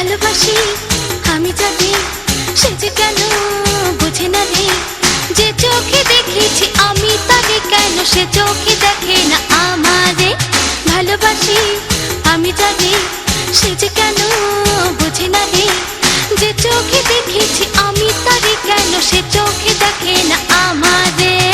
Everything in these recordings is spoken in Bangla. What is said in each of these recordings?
ভালোবাসি, আমি জানি সে যে কেন বুঝে না রে। যে চোখে দেখেছি আমি তাকে কেন, সে চোখে দেখে না আমারে। ভালোবাসি, আমি জানি সে যে কেন বুঝে না রে। যে চোখে দেখেছি আমি তাকে কেন, সে চোখে দেখে না আমারে।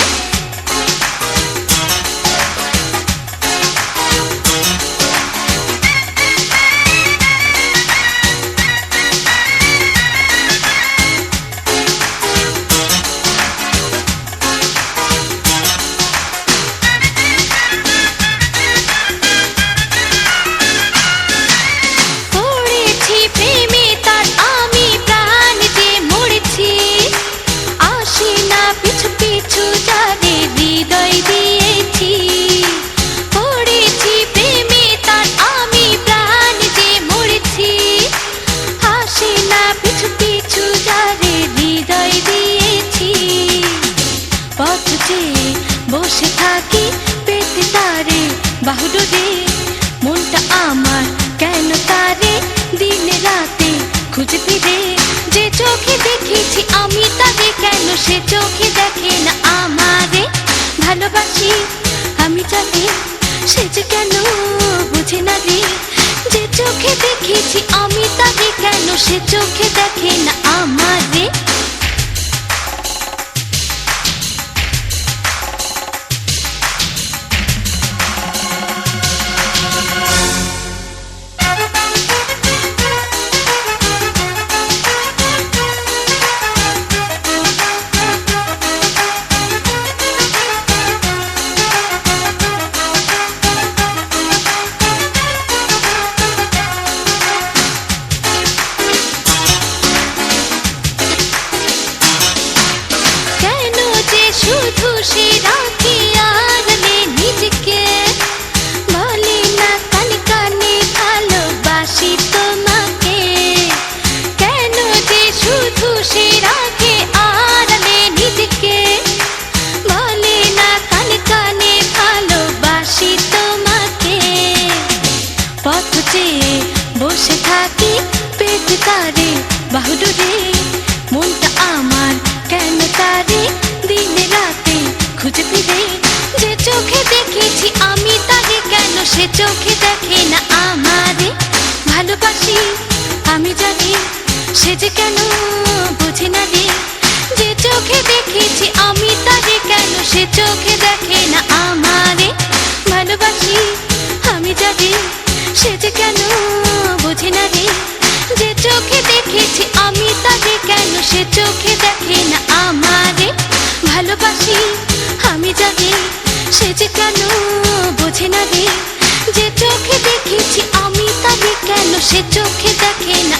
সে চোখে দেখে না আমারে। ভালোবাসি আমি জানি সে যে কেন বুঝে না রে। যে চোখে দেখেছি আমি তাকে কেন, সে চোখে দেখে না সে রাখে আড়ালে নিজেকে বলে না কানে কানে ভালোবাসি তোমাকে পথ চেয়ে বসে থাকি পেট তারে বাহুডুরে মনটা আমার কেন তারে দিনে রাতে খুঁজে ফিরে যে চোখে দেখেছি আমি তাকে কেন সে চোখে দেখে না আমারে ভালোবাসি আমি জানি সে যে কেন ছবি সে যে কেন বুঝি না রে? যে চোখে দেখেছি আমি তাকে কেন? সে চোখে দেখে না আমারে। ভালোবাসি আমি জানি সে যে কেন বুঝি না রে? যে চোখে দেখেছি আমি তাকে কেন? সে চোখে দেখে না